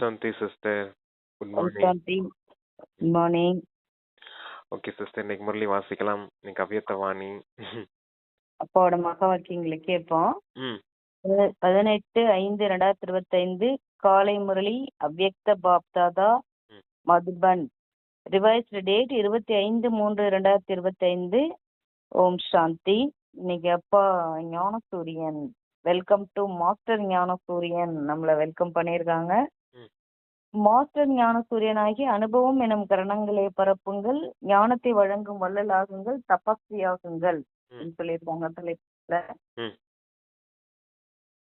Sister good Om morning Shanti good morning okay sister இன்னைக்கு முரளி வாசிக்கலாம் இன்னைக்கு அவ்யத்த வாணி அப்பாவோட மக வாக்கியங்களை கேட்போம். ம். பதி- பதினெட்டு ஐந்து ரெண்டாயிரத்தி இருபத்தைந்து காலை முரளி அவ்யக்த பாப்தாதா ம். மதுபன். ரிவைஸ்டு டேட் இருபத்தி ஐந்து மூன்று ரெண்டாயிரத்தி இருபத்தைந்து. ஓம் சாந்தி. இன்னைக்கு அப்பா Gnanasuriyan. Welcome to master Gnanasuriyan. நம்மளை வெல்கம் பண்ணியிருக்காங்க. மாஸ்டர் ஞானசூரியனாகி அனுபவம் எனும் கரணங்களை பரப்புங்கள். ஞானத்தை வழங்கும் வள்ளலாகுங்கள். தபஸ்வியாகுங்கள். சொல்லியிருக்காங்க தலைப்புல.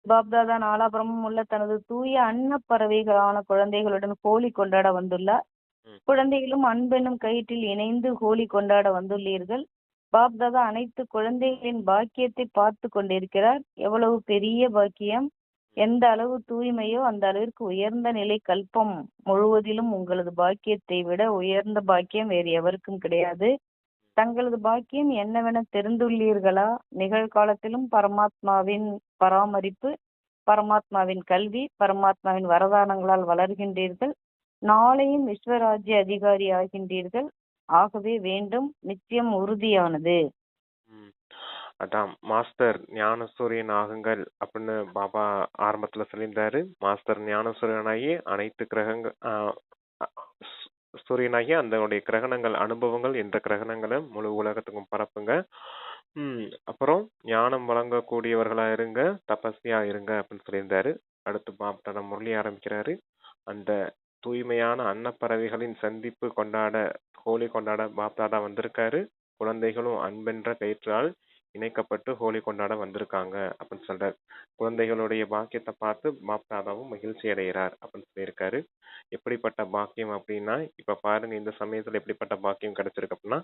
பாப்தாதா நாலாபுரமும் உள்ள தனது தூய அன்னப்பறவைகளான குழந்தைகளுடன் ஹோலி கொண்டாட வந்துள்ளார். குழந்தைகளும் அன்பெனும் கயிற்றில் இணைந்து ஹோலி கொண்டாட வந்துள்ளீர்கள். பாப்தாதா அனைத்து குழந்தைகளின் பாக்கியத்தை பார்த்து கொண்டிருக்கிறார். எவ்வளவு பெரிய பாக்கியம். எந்த அளவு தூய்மையோ அந்த அளவிற்கு உயர்ந்த நிலை கல்பம் முழுவதிலும் உங்களது பாக்கியத்தை விட உயர்ந்த பாக்கியம் வேறு எவருக்கும் கிடையாது. தங்களது பாக்கியம் என்னவென தெரிந்துள்ளீர்களா? நிகழ்காலத்திலும் பரமாத்மாவின் பராமரிப்பு பரமாத்மாவின் கல்வி பரமாத்மாவின் வரதானங்களால் வளர்கின்றீர்கள். நாளையும் விஸ்வராஜ்ய அதிகாரி ஆகின்றீர்கள். ஆகவே வேண்டும் நிச்சயம் உறுதியானது. அதான் மாஸ்டர் ஞானசூரியன் ஆகுங்கள் அப்படின்னு பாபா ஆரம்பத்துல சொல்லியிருந்தாரு. மாஸ்டர் ஞானசூரியனாகி அனைத்து கிரகங்கள் ஆஹ், சு- சூரியனாகி அதனுடைய கிரகணங்கள் அனுபவங்கள் எந்த கிரகணங்களை முழு உலகத்துக்கும் பரப்புங்க. ம் அப்புறம் ஞானம் வழங்கக்கூடியவர்களா இருங்க தபஸ்வியா இருங்க அப்படின்னு சொல்லியிருந்தாரு. அடுத்து பாப்தாதா முரளி ஆரம்பிக்கிறாரு. அந்த தூய்மையான அன்னப்பறவைகளின் சந்திப்பு கொண்டாட ஹோலி கொண்டாட பாப்தாதா வந்திருக்காரு. குழந்தைகளும் அன்பென்ற கயிற்றால் இணைக்கப்பட்டு ஹோலி கொண்டாட வந்திருக்காங்க அப்படின்னு சொல்றாரு. குழந்தைகளுடைய பாக்கியத்தை பார்த்து பாப்தாதாவும் மகிழ்ச்சி அடைகிறார் அப்படின்னு சொல்லியிருக்காரு. எப்படிப்பட்ட பாக்கியம் அப்படின்னா இப்ப பாருங்க இந்த சமயத்துல எப்படிப்பட்ட பாக்கியம் கிடைச்சிருக்கு அப்படின்னா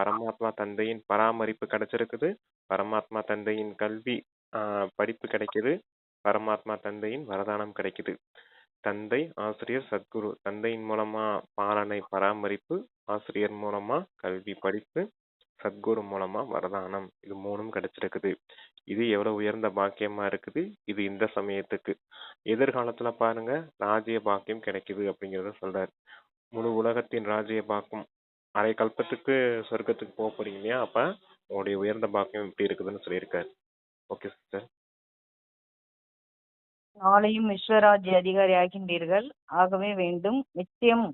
பரமாத்மா தந்தையின் பராமரிப்பு கிடைச்சிருக்குது. பரமாத்மா தந்தையின் கல்வி படிப்பு கிடைக்குது. பரமாத்மா தந்தையின் வரதானம் கிடைக்குது. தந்தை ஆசிரியர் சத்குரு. தந்தையின் மூலமா பாலனை பராமரிப்பு ஆசிரியர் மூலமா கல்வி படிப்பு சத்குரு மூலமா வரதானம். இது மூணும் கிடைச்சிருக்குது. இது எவ்வளவு உயர்ந்த பாக்கியமா இருக்குது? இது இந்த சமயத்துக்கு. எதிர்காலத்துல பாருங்க ராஜ்ய பாக்கியம் கிடைக்குது அப்படிங்கறத சொல்கிறார் முழு உலகத்தின் ராஜ்ய பாக்கம் அரை கல்பத்துக்கு சொர்க்கத்துக்கு போக போறீங்க இல்லையா? அப்ப உங்களுடைய உயர்ந்த பாக்கியம் இப்படி இருக்குதுன்னு சொல்லியிருக்காரு. ஓகே சிஸ்டர் நாளையும் விஸ்வராஜ்ய அதிகாரி ஆகின்றீர்கள். ஆகவே வேண்டும். நிச்சயம்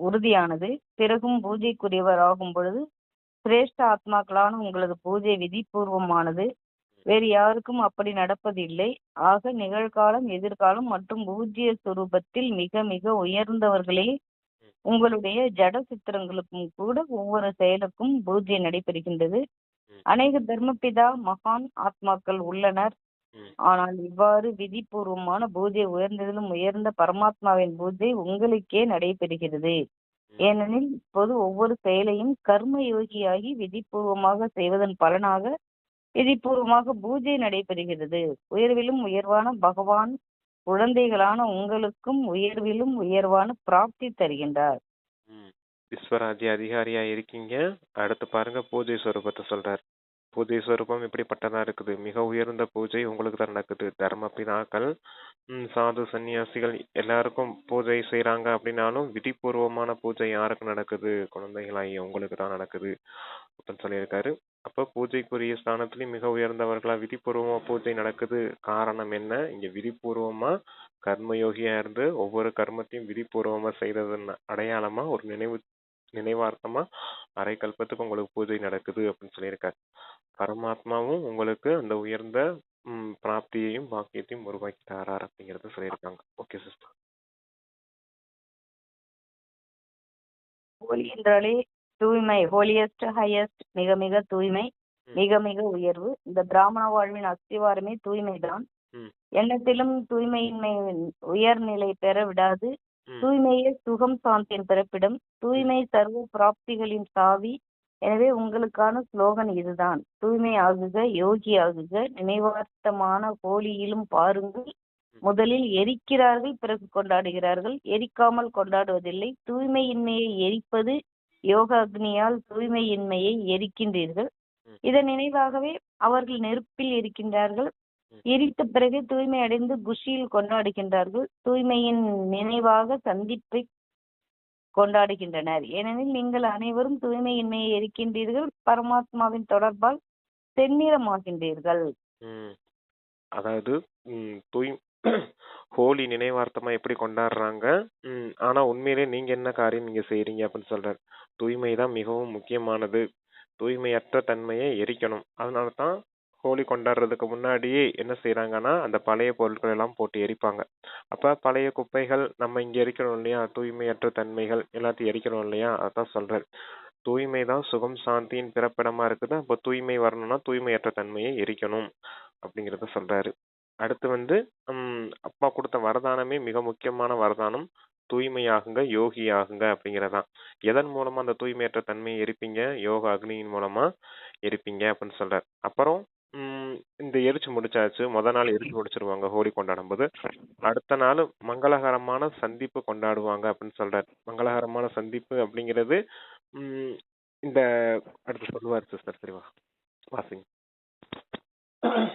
உறுதியானது. பிறகும் பூஜைக்குரியவர் ஆகும் பொழுது சிரேஷ்ட ஆத்மாக்களான உங்களது பூஜை விதிபூர்வமானது. வேறு யாருக்கும் அப்படி நடப்பதில்லை. ஆக நிகழ்காலம் எதிர்காலம் மற்றும் பூஜ்ய சுரூபத்தில் மிக மிக உயர்ந்தவர்களே உங்களுடைய ஜட சித்திரங்களுக்கும் கூட ஒவ்வொரு செயலுக்கும் பூஜை நடைபெறுகின்றது. அநேக தர்மபிதா மகான் ஆத்மாக்கள் உள்ளனர். ஆனால் இவ்வாறு விதிபூர்வமான பூஜை உயர்ந்ததிலும் உயர்ந்த பரமாத்மாவின் பூஜை உங்களுக்கே நடைபெறுகிறது. ஏனெனில் இப்போது ஒவ்வொரு செயலையும் கர்ம யோகியாகி விதிபூர்வமாக செய்வதன் பலனாக விதிபூர்வமாக பூஜை நடைபெறுகிறது. உயர்விலும் உயர்வான பகவான் குழந்தைகளான உங்களுக்கும் உயர்விலும் உயர்வான பிராப்தி தருகின்றார். விஸ்வராஜ்ய அதிகாரியா இருக்கீங்க. அடுத்து பாருங்க பூஜை ஸ்வரூபத்தை சொல்றார். பூஜை ஸ்வரூபம் இப்படிப்பட்டதா இருக்குது. மிக உயர்ந்த பூஜை உங்களுக்கு தான் நடக்குது. தர்ம பிதாக்கள் ம், சாது சன்னியாசிகள் எல்லாருக்கும் பூஜை செய்றாங்க அப்படின்னாலும் விதிபூர்வமான பூஜை யாருக்கு நடக்குது? குழந்தைகளாகிய உங்களுக்கு தான் நடக்குது அப்படின்னு சொல்லியிருக்காரு. அப்போ பூஜைக்குரிய ஸ்தானத்துலேயும் மிக உயர்ந்தவர்களா விதிபூர்வமா பூஜை நடக்குது? காரணம் என்ன? இங்க விதிபூர்வமா கர்மயோகியா இருந்து ஒவ்வொரு கர்மத்தையும் விதிபூர்வமா செய்ததன் அடையாளமா ஒரு நினைவு நினைவார்த்தமா அரை கல்பத்துக்கு உங்களுக்கு பூஜை நடக்குது அப்படின்னு சொல்லியிருக்காரு. பரமாத்மாவும் உங்களுக்கு அந்த உயர்ந்த பிராப்தியையும் பாக்கியத்தையும் உருவாக்கி தரார் அப்படிங்கறத சொல்லியிருக்காங்க. ஓகே சிஸ்டர் ஹோலி என்றாலே தூய்மை ஹோலியஸ்ட் ஹையஸ்ட் மிக மிக தூய்மை. மிக மிக உயர்வு. இந்த பிராமண வாழ்வின் அஸ்திவாரமே தூய்மைதான். எண்ணத்திலும் தூய்மையின்மை உயர்நிலை பெற விடாது. தூய்மையே சுகம் சாந்தியின் பிறப்பிடம். தூய்மை சர்வ பிராப்திகளின் சாவி. எனவே உங்களுக்கான ஸ்லோகன் இதுதான். தூய்மை ஆகுக யோகி ஆகுக நினைவார்த்தமான ஹோலியிலும் பாருங்கள். முதலில் எரிக்கிறார்கள் பிறகு கொண்டாடுகிறார்கள். எரிக்காமல் கொண்டாடுவதில்லை. தூய்மையின்மையை எரிப்பது யோக அக்னியால் தூய்மையின்மையை எரிக்கின்றீர்கள். இதன் நினைவாகவே அவர்கள் நெருப்பில் இருக்கின்றார்கள். எரித்த பிறகு தூய்மை அடைந்து குஷியில் கொண்டாடுகின்றார்கள். தூய்மையின் நினைவாக சந்திப்பை கொண்டாடுகின்றனர். ஏனெனில் நீங்கள் அனைவரும் தூய்மையின்மையை எரிக்கின்றீர்கள் பரமாத்மாவின் தொடர்பால் செந்நிறமாகின்றீர்கள். ம். அதாவது ம், தூய் ஹோலி நினைவார்த்தமா எப்படி கொண்டாடுறாங்க? ம், ஆனா உண்மையிலே நீங்க என்ன காரியம் நீங்க செய்றீங்க அப்படின்னு சொல்றாரு. தூய்மை தான் மிகவும் முக்கியமானது. தூய்மையற்ற தன்மையை எரிக்கணும். அதனால தான் ஹோலி கொண்டாடுறதுக்கு முன்னாடியே என்ன செய்கிறாங்கன்னா அந்த பழைய பொருட்கள் எல்லாம் போட்டு எரிப்பாங்க. அப்போ பழைய குப்பைகள் நம்ம இங்கே எரிக்கிறோம் இல்லையா? தூய்மையற்ற தன்மைகள் எல்லாத்தையும் எரிக்கிறோம் இல்லையா? அதான் சொல்கிறார் தூய்மை தான் சுகம் சாந்தியின் பிறப்பிடமாக இருக்குது. அப்போ தூய்மை வரணும்னா தூய்மையற்ற தன்மையை எரிக்கணும் அப்படிங்கிறத சொல்கிறாரு அடுத்து வந்து அப்பா கொடுத்த வரதானமே மிக முக்கியமான வரதானம் தூய்மையாகுங்க யோகியாகுங்க அப்படிங்கிறதான் எதன் மூலமா அந்த தூய்மையற்ற தன்மையை எரிப்பீங்க? யோகா அக்னியின் மூலமா எரிப்பீங்க அப்படின்னு சொல்றாரு. அப்புறம் ம், இந்த எரிச்சு முடிச்சாச்சு. முத நாள் எரிச்சு முடிச்சிருவாங்க ஹோலி கொண்டாடும் போது அடுத்த நாள் மங்களகரமான சந்திப்பு கொண்டாடுவாங்க அப்படின்னு சொல்றாரு. மங்களகரமான சந்திப்பு அப்படிங்கிறது ம், இந்த அடுத்து சொல்லுவார் சிஸ்டர் சரிவா வாசிங்க.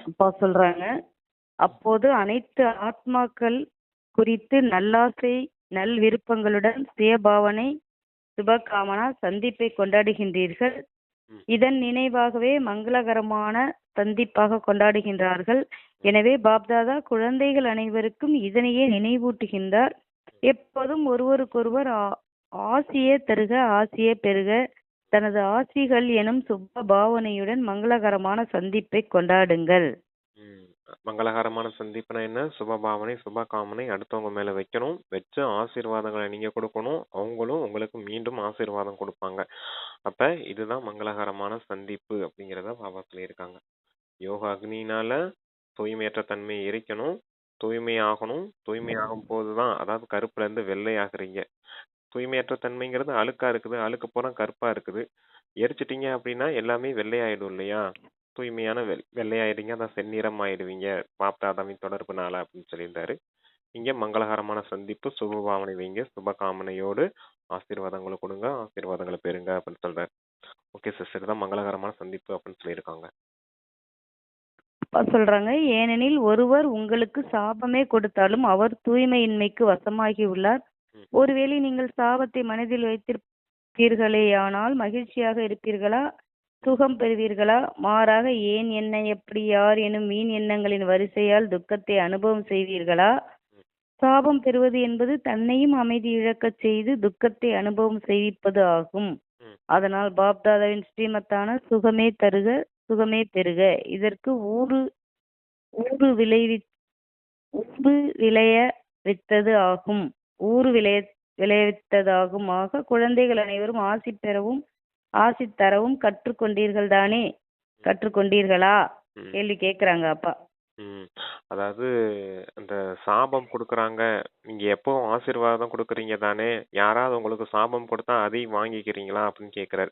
அப்பா சொல்றாங்க அப்போது அனைத்து ஆத்மாக்கள் குறித்து நல்லாசை நல் விருப்பங்களுடன் சுயபாவனை சுபகாமனா சந்திப்பை கொண்டாடுகின்றீர்கள். ம். இதன் நினைவாகவே மங்களகரமான சந்திப்பாக கொண்டாடுகின்றார்கள். எனவே பாப்தாதா குழந்தைகள் அனைவருக்கும் இதனையே நினைவூட்டுகின்றார். எப்போதும் ஒருவருக்கொருவர் ஆ- ஆசியே தருக ஆசியே பெருக. தனது ஆசிகள் எனும் சுப பாவனையுடன் மங்களகரமான சந்திப்பை கொண்டாடுங்கள். மங்களகரமான சந்திப்புனா என்ன? சுப பாவனை சுபகாமனை அடுத்தவங்க மேல வைக்கணும். வச்சு ஆசீர்வாதங்களை நீங்க கொடுக்கணும். அவங்களும் உங்களுக்கு மீண்டும் ஆசீர்வாதம் கொடுப்பாங்க. அப்ப இதுதான் மங்களகரமான சந்திப்பு அப்படிங்கிறத பாபா சொல்லியிருக்காங்க யோகா அக்னினால தூய்மையற்ற தன்மையை எரிக்கணும் தூய்மை ஆகணும் தூய்மையாகும் போதுதான் அதாவது கருப்புல இருந்து வெள்ளை ஆகுறீங்க தூய்மையற்ற தன்மைங்கிறது அழுக்கா இருக்குது அழுக்கு பூரா கருப்பா இருக்குது. எரிச்சிட்டீங்க அப்படின்னா எல்லாமே வெள்ளையாயிடும் இல்லையா? தூய்மையான வெள் வெள்ளையாயிடுங்க அதான் செந்நிறம் ஆயிடுவீங்க பாப்தாதாவின் தொடர்புனால அப்படின்னு சொல்லியிருந்தாரு. இங்க மங்களகரமான சந்திப்பு சுபபாவனை வைங்க சுபகாமனையோடு ஆசீர்வாதங்களை கொடுங்க ஆசீர்வாதங்களை பெறுங்க அப்படின்னு சொல்றாரு. ஓகே சிஸ்டர் தான் மங்களகரமான சந்திப்பு அப்படின்னு சொல்லியிருக்காங்க. அப்பா சொல்றாங்க. ஏனெனில் ஒருவர் உங்களுக்கு சாபமே கொடுத்தாலும் அவர் தூய்மையின்மைக்கு வசமாகி உள்ளார். ஒருவேளை நீங்கள் சாபத்தை மனதில் வைத்திருப்பீர்களேயானால் மகிழ்ச்சியாக இருப்பீர்களா? சுகம் பெறுவீர்களா? மாறாக ஏன் என்ன எப்படி யார் எனும் வீண் எண்ணங்களின் வரிசையால் துக்கத்தை அனுபவம் செய்வீர்களா? சாபம் பெறுவது என்பது தன்னையும் அமைதி இழக்கச் செய்து துக்கத்தை அனுபவம் செய்விப்பது ஆகும். அதனால் பாப்தாதாவின் ஸ்ரீமத்தான சுகமே தருக. சுகமே பெறுக இதற்கு ஊறு ஊறு விளைவி ஊறு விளைய வித்தது ஆகும். ஊறு விளைய விளைவித்ததாகும். ஆக குழந்தைகள் அனைவரும் ஆசி பெறவும் ஆசி தரவும் கற்றுக்கொண்டீர்கள் தானே? கற்றுக்கொண்டீர்களா. கேள்வி கேக்குறாங்க அப்பா. அதாவது அந்த சாபம் கொடுக்குறாங்க. நீங்க எப்போ ஆசீர்வாதம் கொடுக்குறீங்க தானே? யாராவது உங்களுக்கு சாபம் கொடுத்தா அதையும் வாங்கிக்கிறீங்களா? அப்படின்னு கேக்குறாரு.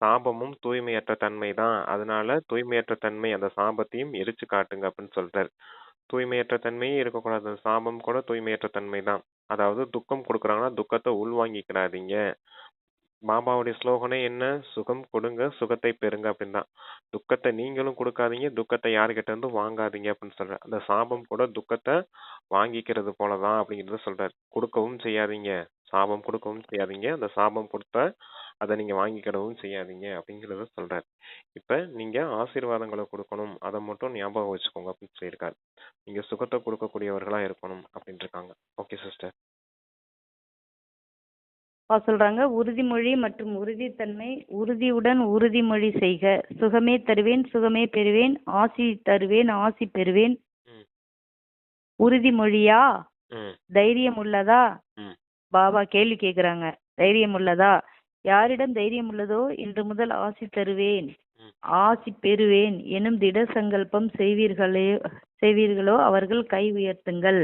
சாபமும் தூய்மையற்ற தன்மை தான். அதனால தூய்மையற்ற தன்மை அந்த சாபத்தையும் எரிச்சு காட்டுங்க அப்படின்னு சொல்றாரு. தூய்மையற்ற தன்மையே இருக்கக்கூடாது. அந்த சாபம் கூட தூய்மையற்ற தன்மை தான். அதாவது துக்கம் கொடுக்குறாங்கன்னா துக்கத்தை உள்வாங்கிக்கிறாதீங்க. பாபாவுடைய ஸ்லோகனே என்ன? சுகம் கொடுங்க சுகத்தை பெறுங்க அப்படின்னு. தான் துக்கத்தை நீங்களும் கொடுக்காதீங்க துக்கத்தை யாருக்கிட்ட இருந்து வாங்காதீங்க அப்படின்னு சொல்றாரு. அந்த சாபம் கூட துக்கத்தை வாங்கிக்கிறது போலதான் அப்படிங்கறத சொல்றாரு. கொடுக்கவும் செய்யாதீங்க சாபம் கொடுக்கவும் செய்யாதீங்க. அந்த சாபம் கொடுத்த அதை நீங்க வாங்கிக்கிடவும் செய்யாதீங்க அப்படிங்கிறத சொல்றாரு. இப்ப நீங்க ஆசீர்வாதங்களை கொடுக்கணும். அதை மட்டும் ஞாபகம் வச்சுக்கோங்க அப்படின்னு சொல்லியிருக்காரு. நீங்க சுகத்தை கொடுக்கக்கூடியவர்களா இருக்கணும் அப்படின்னு இருக்காங்க. ஓகே சிஸ்டர் அப்பா சொல்றாங்க உறுதிமொழி மற்றும் உறுதித்தன்மை உறுதியுடன் உறுதிமொழி செய்க. சுகமே தருவேன் சுகமே பெறுவேன் ஆசி தருவேன் ஆசி பெறுவேன். உறுதிமொழியா தைரியம் உள்ளதா. பாபா கேள்வி கேக்குறாங்க. தைரியம் உள்ளதா? யாரிடம் தைரியம் உள்ளதோ இன்று முதல் ஆசி தருவேன். ஆசி பெறுவேன் எனும் திட சங்கல்பம் செய்வீர்களே செய்வீர்களோ அவர்கள் கை உயர்த்துங்கள்.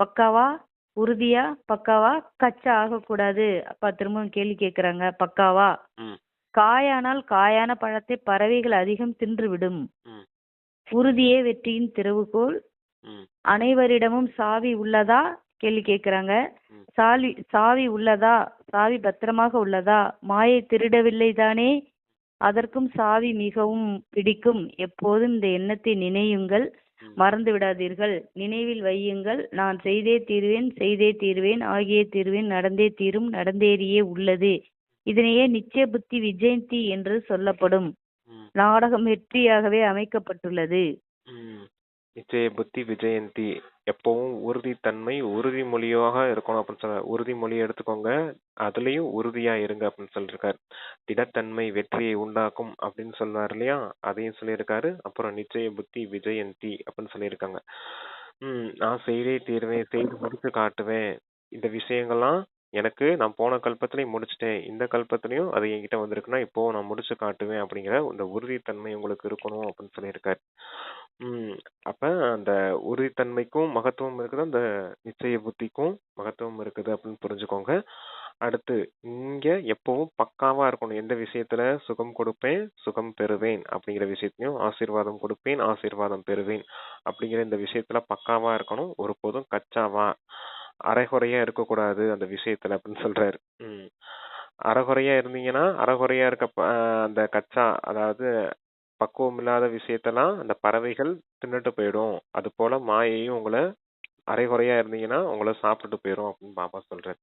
பக்காவா? உறுதியா பக்காவா? கச்சா ஆகக்கூடாது. அப்பா திரும்பவும் கேள்வி கேக்குறாங்க. பக்காவா? காயானால் காயான பழத்தை பறவைகள் அதிகம் தின்றுவிடும். உறுதியே வெற்றியின் திறவுகோல் அனைவரிடமும் சாவி உள்ளதா? கேள்வி கேக்குறாங்க. சாவி சாவி உள்ளதா? சாவி பத்திரமாக உள்ளதா? மாயை திருடவில்லை தானே? அதற்கும் சாவி மிகவும் பிடிக்கும். எப்போதும் இந்த எண்ணத்தை நினையுங்கள். மறந்து விடாதீர்கள் நினைவில் வையுங்கள். நான் செய்தே தீருவேன் செய்தே தீருவேன் ஆகியே தீருவேன் நடந்தே தீரும் நடந்தேறியே உள்ளது. இதனையே நிச்சய புத்தி விஜயந்தி என்று சொல்லப்படும். நாடகம் வெற்றியாகவே அமைக்கப்பட்டுள்ளது. நிச்சய புத்தி விஜயந்தி. எப்பவும் உறுதித்தன்மை உறுதிமொழியாக இருக்கணும் அப்படின்னு சொல்ல உறுதிமொழி எடுத்துக்கோங்க. அதுலயும் உறுதியா இருங்க அப்படின்னு சொல்லியிருக்காரு திடத்தன்மை வெற்றியை உண்டாக்கும் அப்படின்னு சொல்லுவார் இல்லையா? அதையும் சொல்லியிருக்காரு. அப்புறம் நிச்சய புத்தி விஜயந்தி அப்படின்னு சொல்லியிருக்காங்க. ம் நான் செய்தே தீர்வேன் செய்து முடித்து காட்டுவேன். இந்த விஷயங்கள்லாம் எனக்கு நான் போன கல்பத்திலையும் முடிச்சிட்டேன். இந்த கல்பத்திலையும் அது என்கிட்ட வந்திருக்குன்னா இப்போ நான் முடிச்சு காட்டுவேன் அப்படிங்கிற இந்த உறுதித்தன்மை உங்களுக்கு இருக்கணும் அப்படின்னு சொல்லியிருக்காரு. ம். அப்ப அந்த உறுதித்தன்மைக்கும் மகத்துவம் இருக்குது அந்த நிச்சய புத்திக்கும் மகத்துவம் இருக்குது அப்படின்னு புரிஞ்சுக்கோங்க. அடுத்து இங்க எப்பவும் பக்காவா இருக்கணும். எந்த விஷயத்துல சுகம் கொடுப்பேன் சுகம் பெறுவேன் அப்படிங்கிற விஷயத்தையும் ஆசீர்வாதம் கொடுப்பேன் ஆசீர்வாதம் பெறுவேன் அப்படிங்கிற இந்த விஷயத்துல பக்காவா இருக்கணும். ஒருபோதும் கச்சாவா அரைகுறையா இருக்கக்கூடாது அந்த விஷயத்துல அப்படின்னு சொல்றாரு. ம். அரைகுறையா இருந்தீங்கன்னா அரைகுறையா இருக்க ப- அந்த கச்சா அதாவது பக்குவம் இல்லாத விஷயத்தெல்லாம் அந்த பறவைகள் தின்னுட்டு போயிடும். அது போல மாயையும் உங்களை அரைகுறையா இருந்தீங்கன்னா உங்களை சாப்பிட்டுட்டு போயிடும் அப்படின்னு பாபா சொல்றாரு.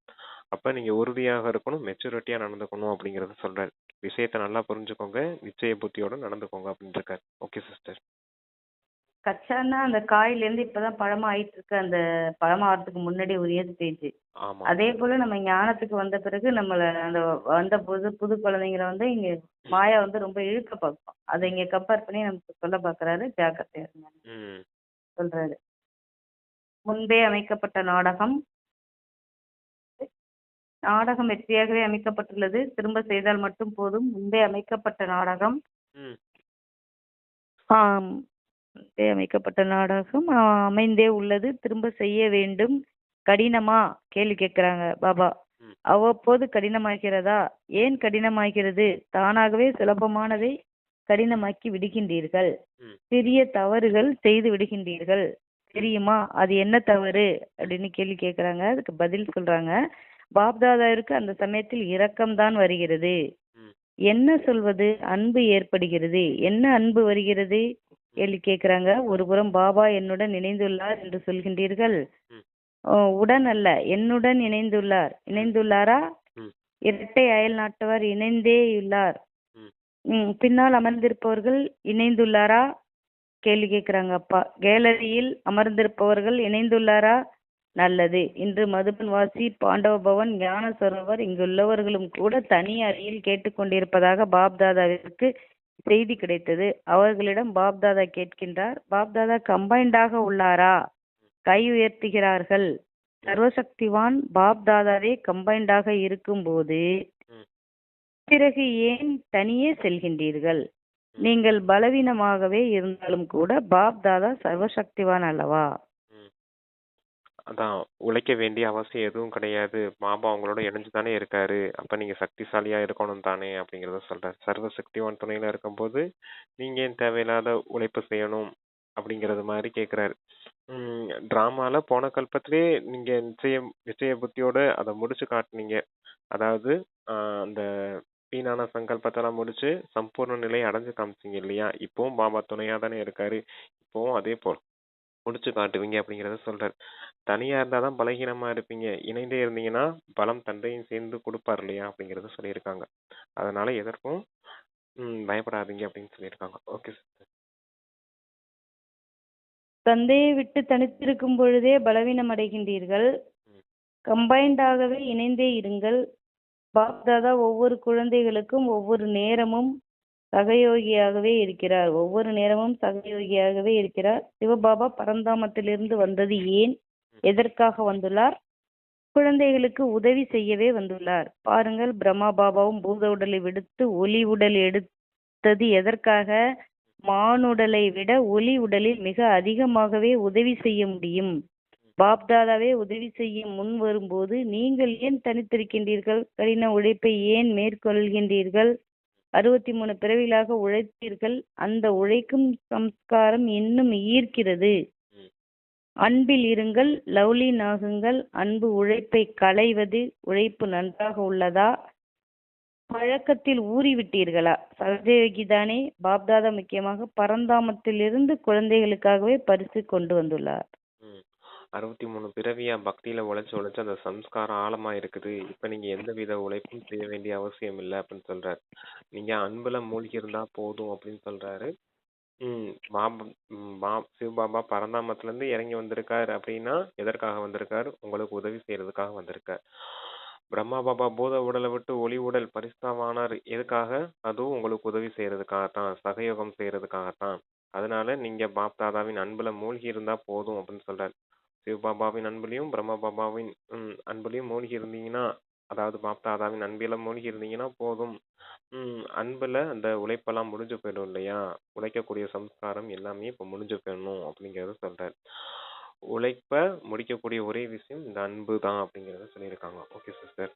அப்ப நீங்க உறுதியாக இருக்கணும் மெச்சூரிட்டியா நடந்துக்கணும் அப்படிங்கறத சொல்றாரு. விஷயத்த நல்லா புரிஞ்சுக்கோங்க நிச்சய புத்தியோட நடந்துக்கோங்க அப்படின்னு இருக்காரு. ஓகே சிஸ்டர் கச்சான்னா அந்த காயில இருந்து இப்பதான் பழமா ஆயிட்டு இருக்கு அந்த பழமாகறதுக்கு முன்னாடி உரிய ஸ்டேஜ் அதே போல நம்ம ஞானத்துக்கு வந்த பிறகு நம்மள அந்த வந்த புது புது குழந்தைங்களை வந்து இங்க மாயா வந்து ரொம்ப இழுக்க பார்க்கும். அதை இங்க கம்பேர் பண்ணி நமக்கு சொல்ல பாக்குறாரு ஜாக்கிரதையா இருங்க. ம். சொல்றாரு. முன்பே அமைக்கப்பட்ட நாடகம். நாடகம் வெற்றியாகவே அமைக்கப்பட்டுள்ளது. திரும்ப செய்தால் மட்டும் போதும். முன்பே அமைக்கப்பட்ட நாடகம். ம். ஆம். அமைக்கப்பட்ட நாடகம் ஆ, அமைந்தே உள்ளது. திரும்ப செய்ய வேண்டும். கடினமா? கேள்வி கேட்கிறாங்க. பாபா. அவ்வப்போது கடினமாகிறதா? ஏன் கடினமாகிறது? தானாகவே சுலபமானதை கடினமாக்கி விடுகின்றீர்கள். சிறிய தவறுகள் செய்து விடுகின்றீர்கள். தெரியுமா? அது என்ன தவறு? அப்படின்னு கேள்வி கேட்கறாங்க. அதுக்கு பதில் சொல்றாங்க. பாப்தாதாவிற்கு அந்த சமயத்தில் இரக்கம்தான் வருகிறது. என்ன சொல்வது? அன்பு ஏற்படுகிறது. என்ன அன்பு வருகிறது? கேள்வி கேட்கறாங்க. ஒரு புறம் பாபா என்னுடன் இணைந்துள்ளார் என்று சொல்கின்றீர்கள். உடன் அல்ல என்னுடன் இணைந்துள்ளார். இணைந்துள்ளாரா. இரட்டை அயல் நாட்டவர் இணைந்தே உள்ளார் பின்னால் அமர்ந்திருப்பவர்கள் இணைந்துள்ளாரா? கேள்வி கேட்கிறாங்க அப்பா. கேலரியில் அமர்ந்திருப்பவர்கள் இணைந்துள்ளாரா? நல்லது. இன்று மதுபன் வாசி பாண்டவ பவன் ஞான சரோவர் இங்குள்ளவர்களும் கூட தனி அறையில் கேட்டுக்கொண்டிருப்பதாக பாப்தாதாவிற்கு செய்தி கிடைத்தது. அவர்களிடம் பாப்தாதா கேட்கின்றார் பாப்தாதா கம்பைண்டாக உள்ளாரா? கை உயர்த்துகிறார்கள். சர்வசக்திவான் பாப்தாதாவே கம்பைண்டாக இருக்கும்போது. பிறகு ஏன் தனியே செல்கின்றீர்கள்? நீங்கள் பலவீனமாகவே இருந்தாலும் கூட பாப் தாதா சர்வசக்திவான் அல்லவா. அதான் உழைக்க வேண்டிய அவசியம் எதுவும் கிடையாது. பாபா அவங்களோட இணைஞ்சு தானே இருக்காரு. அப்ப நீங்க சக்திசாலியா இருக்கணும் தானே அப்படிங்கறத சொல்றாரு. சர்வ சக்திவான் துணையில இருக்கும்போது நீங்க ஏன் தேவையில்லாத உழைப்பு செய்யணும் அப்படிங்கறது மாதிரி கேக்குறாரு. உம் டிராமால போன கல்பத்திலே நீங்க நிச்சயம் நிச்சய புத்தியோட அதை முடிச்சு காட்டுனீங்க. அதாவது அந்த வீணான சங்கல்பத்தெல்லாம் முடிச்சு சம்பூர்ண நிலையை அடைஞ்சு காமிச்சீங்க இல்லையா? இப்பவும் பாபா துணையா தானே இருக்காரு. இப்பவும் அதே போல். முடிச்சு காட்டுவீங்க அப்படிங்கறத சொல்றாரு. தனியா இருந்தாதான் பலகீனமா இருப்பீங்க. இணைந்தே இருந்தீங்கன்னா பலம் தந்தையும் சேர்ந்து கொடுப்பார் இல்லையா அப்படிங்கறத சொல்லியிருக்காங்க. அதனால எதற்கும் ம், பயப்படாதீங்க அப்படின்னு சொல்லியிருக்காங்க. ஓகே சார் தந்தையை விட்டு தனித்திருக்கும் பொழுதே பலவீனம் அடைகின்றீர்கள். ம். கம்பைண்டாகவே இணைந்தே இருங்கள். பாப் தாதா ஒவ்வொரு குழந்தைகளுக்கும் ஒவ்வொரு நேரமும் சகயோகியாகவே இருக்கிறார். ஒவ்வொரு நேரமும் சகயோகியாகவே இருக்கிறார். சிவபாபா பரந்தாமத்திலிருந்து வந்தது ஏன்? எதற்காக வந்துள்ளார்? குழந்தைகளுக்கு உதவி செய்யவே வந்துள்ளார். பாருங்கள் பிரம்மா பாபாவும் பூத உடலை விடுத்து ஒளி உடல் எடுத்தது எதற்காக? மானுடலை விட ஒளி உடலில் மிக அதிகமாகவே உதவி செய்ய முடியும். பாப்தாதாவே உதவி செய்ய முன் வரும்போது நீங்கள் ஏன் தனித்திருக்கின்றீர்கள்? கடின உழைப்பை ஏன் மேற்கொள்கின்றீர்கள்? அறுபத்தி மூணு பிறவிகளாக உழைத்தீர்கள். அந்த உழைக்கும் சம்ஸ்காரம் இன்னும் ஈர்க்கிறது. அன்பில் இருங்கள் லவ்லி நாகுங்கள் அன்பு உழைப்பை களைவது உழைப்பு நன்றாக உள்ளதா? பழக்கத்தில் ஊறிவிட்டீர்களா? சகஜயோகி தானே பாப்தாதா முக்கியமாக பரந்தாமத்திலிருந்து குழந்தைகளுக்காகவே பரிசு கொண்டு வந்துள்ளார். அறுபத்தி மூணு பிறவியா பக்தியில உழைச்சு உழைச்சு அந்த சம்ஸ்காரம் ஆழமா இருக்குது. இப்ப நீங்க எந்தவித உழைப்பும் செய்ய வேண்டிய அவசியம் இல்லை அப்படின்னு சொல்றாரு. நீங்க அன்புல மூழ்கி இருந்தா போதும் அப்படின்னு சொல்றாரு. ம் பாபா ம் பா சிவபாபா பரந்தாமத்துல இருந்து இறங்கி வந்திருக்காரு அப்படின்னா எதற்காக வந்திருக்காரு? உங்களுக்கு உதவி செய்யறதுக்காக வந்திருக்கார். பிரம்மா பாபா பூத உடலை விட்டு ஒளி உடல் பரிசுத்தமானார். எதுக்காக? அதுவும் உங்களுக்கு உதவி செய்யறதுக்காகத்தான் சகயோகம் செய்யறதுக்காகத்தான். அதனால நீங்க பாப் தாதாவின் அன்புல மூழ்கி இருந்தா போதும் அப்படின்னு சொல்றாரு. சிவபாபாவின் அன்பிலையும் பிரம்மா பாபாவின் ம், அன்புலையும் மூழ்கி இருந்தீங்கன்னா அதாவது பாப்தாதாவின் அன்பில மூழ்கி இருந்தீங்கன்னா போதும். ம் அன்புல அந்த உழைப்பெல்லாம் முடிஞ்சு போயிடும் இல்லையா? உழைக்கக்கூடிய சம்ஸ்காரம் எல்லாமே இப்போ முடிஞ்சு போயிடணும் அப்படிங்கறத சொல்றாரு. உழைப்ப முடிக்கக்கூடிய ஒரே விஷயம் இந்த அன்பு தான் அப்படிங்கிறத சொல்லியிருக்காங்க. Okay sister